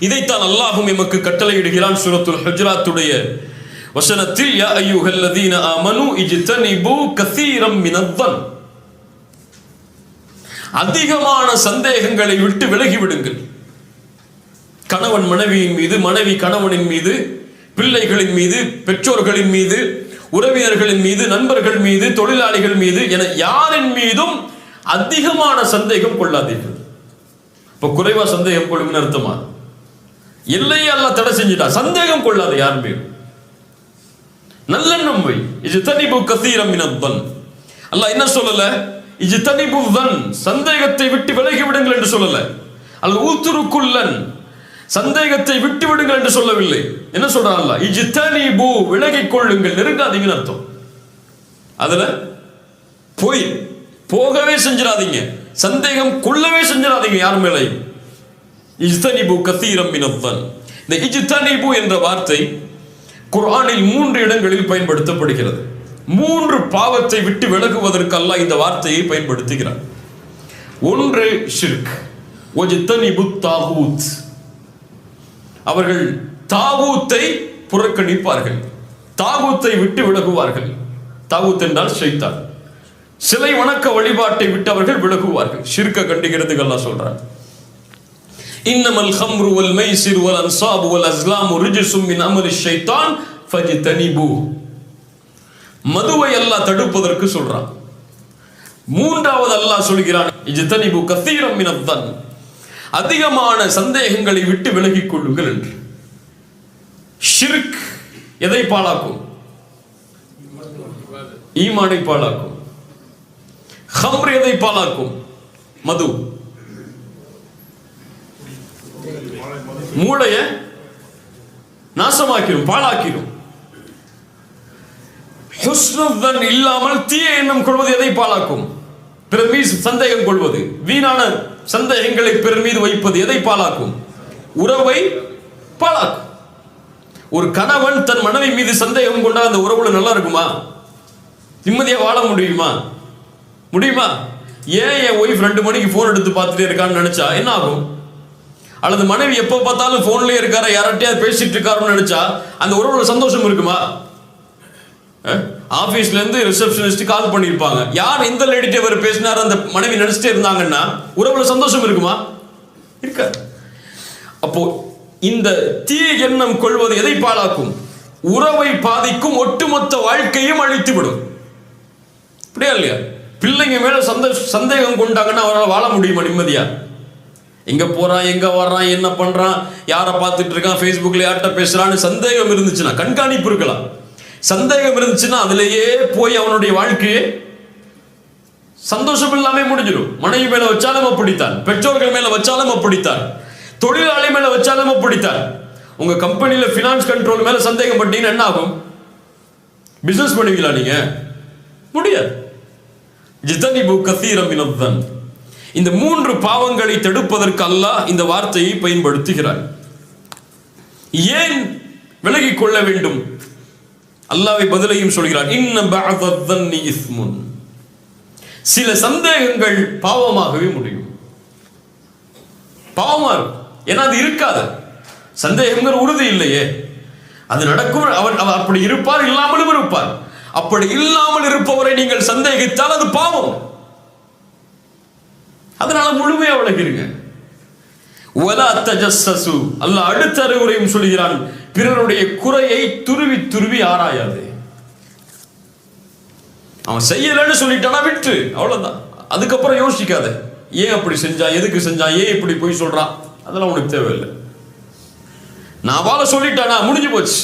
இதைத்தான் அல்லாஹும் எமக்கு கட்டளையிடுகிறான் சூரத்துல் ஹஜ்ராத்துடைய வசனத்தில் யா அய்யுஹல்லதீன ஆமனு இஜ்தனிபு கசீரம் மினத்தன். அதிகமான சந்தேகங்களை விட்டு விலகி விடுங்கள் கணவன் மனைவியின் மீது மனைவி கணவனின் மீது பிள்ளைகளின் மீது பெற்றோர்களின் மீது உறவினர்களின் மீது நண்பர்கள் மீது தொழிலாளிகள் மீது என யாரின் மீதும் அதிகமான சந்தேகம் கொள்ளாதீர்கள். இப்ப குறைவா சந்தேகம் கொள்ளுங்கன்னு அர்த்தமா? இல்லையே அல்ல தடை செஞ்சுட்டா சந்தேகம் கொள்ளாது யாருமே நல்லெண்ணம் வை. இது தனிபு கசீரம் இனத்தன் அல்லாஹ் என்ன சொல்லல? இது தனிபு தன். சந்தேகத்தை விட்டு விலகி விடுங்கள் என்று சொல்லல. அல்ல ஊத்துருக்குள்ளன். சந்தேகத்தை விட்டு விடுங்கள் என்று சொல்லவில்லை. என்ன சொல்றான் அல்லாஹ்? இஜி தனிபு விலகிக் கொள்ளுங்கள். நெருங்காதீங்கன்னு அர்த்தம். அதுல போய் போகவே செஞ்சிடாதீங்க. சந்தேகம் கொள்ளவே செஞ்சிடாதீங்க யார் மேலையும். இஜ்தனிபு கசீரம் மினத்தன். இந்த இஜ்தனிபு என்ற வார்த்தை குர்ஆனில் மூன்று இடங்களில் பயன்படுத்தப்படுகிறது. மூன்று பாவத்தை விட்டு விலகுவதற்கு அல்லாஹ் இந்த வார்த்தையை பயன்படுத்துகிறார் ஒன்று ஷிர்க். ஒஜித்தனிபு தாகூத் அவர்கள் தாகூத்தை புறக்கணிப்பார்கள். தாகூத்தை விட்டு விலகுவார்கள். தாகூத் என்றால் ஷைத்தான். சிலை வணக்க வழிபாட்டை விட்டு அவர்கள் விலகுவார்கள். ஷிர்க்க கண்டுகிறதுக்கு அல்லாஹ் இன்னமல் ஹம்ரு வல் மைசிர் வல் அன்சாப் வல் அஸ்லாம் ரிஜிசும் மின் அமலி ஷைத்தான் ஃபஜ்தனிபு மதுவை அல்லாஹ் தடுப்பதற்கு சொல்றான் மூன்றாவது அல்லாஹ் சொல்கிறான் இஜ்தனிபு கத்தீரம் மினத்தன் அதிகமான சந்தேகங்களை விட்டு விலகிக் கொள்ளுங்கள் என்று. ஷிர்க் எதை பாழாக்கும்? ஈமானை பாழாக்கும். ஹம்ர் எதை பாழாக்கும்? மது. மூளைய நாசமாக்கிடும் பாழாக்கிடும். ஹுஸ்னுதன் இல்லாமல் தீய எண்ணம் கொள்வது எதை பாழாக்கும்? பிறர் மீது சந்தேகம் கொள்வது. வீணான சந்தேகங்களை பிறர் மீது வைப்பது எதை பாழாக்கும்? உறவை பாழாக்கும். ஒரு கணவன் தன் மனைவி மீது சந்தேகம் கொண்டா அந்த உறவுல நல்லா இருக்குமா? நிம்மதியா வாழ முடியுமா? முடியுமா? ஏன் என் ஒய்ஃப் ரெண்டு மணிக்கு ஃபோன் எடுத்து பார்த்துட்டே இருக்கான்னு நினைச்சா என்ன ஆகும்? அல்லது மனைவி எப்போ பார்த்தாலும் ஃபோன்லேயே இருக்காரா? யார்கிட்டயாவது பேசிட்டு இருக்காருன்னு நினைச்சா அந்த உறவுல சந்தோஷம் இருக்குமா? ஆஃபீஸ்லேருந்து ரிசப்ஷனிஸ்ட் கால் பண்ணியிருப்பாங்க. யார் இந்த லேடிட்டே அவர் பேசினார் அந்த மனைவி நினச்சிட்டே இருந்தாங்கன்னா உறவுல சந்தோஷம் இருக்குமா? இருக்காது. அப்போ இந்த தீய எண்ணம் கொள்வது எதை பாழாக்கும்? உறவை பாதிக்கும் ஒட்டுமொத்த வாழ்க்கையும் அழித்து விடும் அப்படியா இல்லையா? பிள்ளைங்க மேல சந்த சந்தேகம் கொண்டாங்கன்னா அவரால் வாழ முடியுமா நிம்மதியா? எங்கே போகிறான் எங்கே வர்றான் என்ன பண்ணுறான் யாரை பார்த்துட்டு இருக்கான் ஃபேஸ்புக்கில் யார்கிட்ட பேசுகிறான்னு சந்தேகம் இருந்துச்சுன்னா கண்காணிப்பு இருக்கலாம். சந்தேகம் இருந்துச்சுன்னா அதுலேயே போய் அவனுடைய வாழ்க்கையே சந்தோஷம் இல்லாமல் முடிஞ்சிடும். மனைவி மேலே வச்சாலும் அப்படித்தான். பெற்றோர்கள் மேலே வச்சாலும் அப்படித்தான். தொழிலாளி மேலே வச்சாலும் அப்படித்தான். உங்கள் கம்பெனியில் ஃபினான்ஸ் கண்ட்ரோல் மேலே சந்தேகம் பட்டீங்கன்னா என்ன ஆகும்? பிஸ்னஸ் பண்ணுவீங்களா நீங்கள் முடியாது. ஜித்தனி புக் கத்தீரம் இனத்தன் இந்த மூன்று பாவங்களை தடுப்பதற்கு அல்லாஹ் இந்த வார்த்தையை பயன்படுத்துகிறார் ஏன் விலகிக் கொள்ள வேண்டும்? அல்லாவை பதிலையும் சொல்கிறார் இன்னும் சில சந்தேகங்கள் பாவமாகவே முடியும். பாவமா இருக்கும். ஏன்னா அது இருக்காது. சந்தேகங்கிற உறுதி இல்லையே. அது நடக்கும் அவர் அவர் அப்படி இருப்பார் இல்லாமலும் இருப்பார். அப்படி இல்லாமல் இருப்பவரை நீங்கள் சந்தேகித்தால் அது பாவம். அதனால முழுமையா விளக்கிருங்க ஒலா தஜஸ்ஸசு. அல்ல அடுத்த அறிவுரையும் சொல்கிறான் பிறருடைய குறையை துருவி துருவி ஆராயாது. அவன் செய்யலன்னு சொல்லிட்டானா விட்டு அவ்வளவுதான். அதுக்கப்புறம் யோசிக்காத ஏன் அப்படி செஞ்சான் எதுக்கு செஞ்சான் ஏன் இப்படி போய் சொல்றான் அதெல்லாம் உனக்கு தேவையில்லை. நான் வாழ சொல்லிட்டானா முடிஞ்சு போச்சு.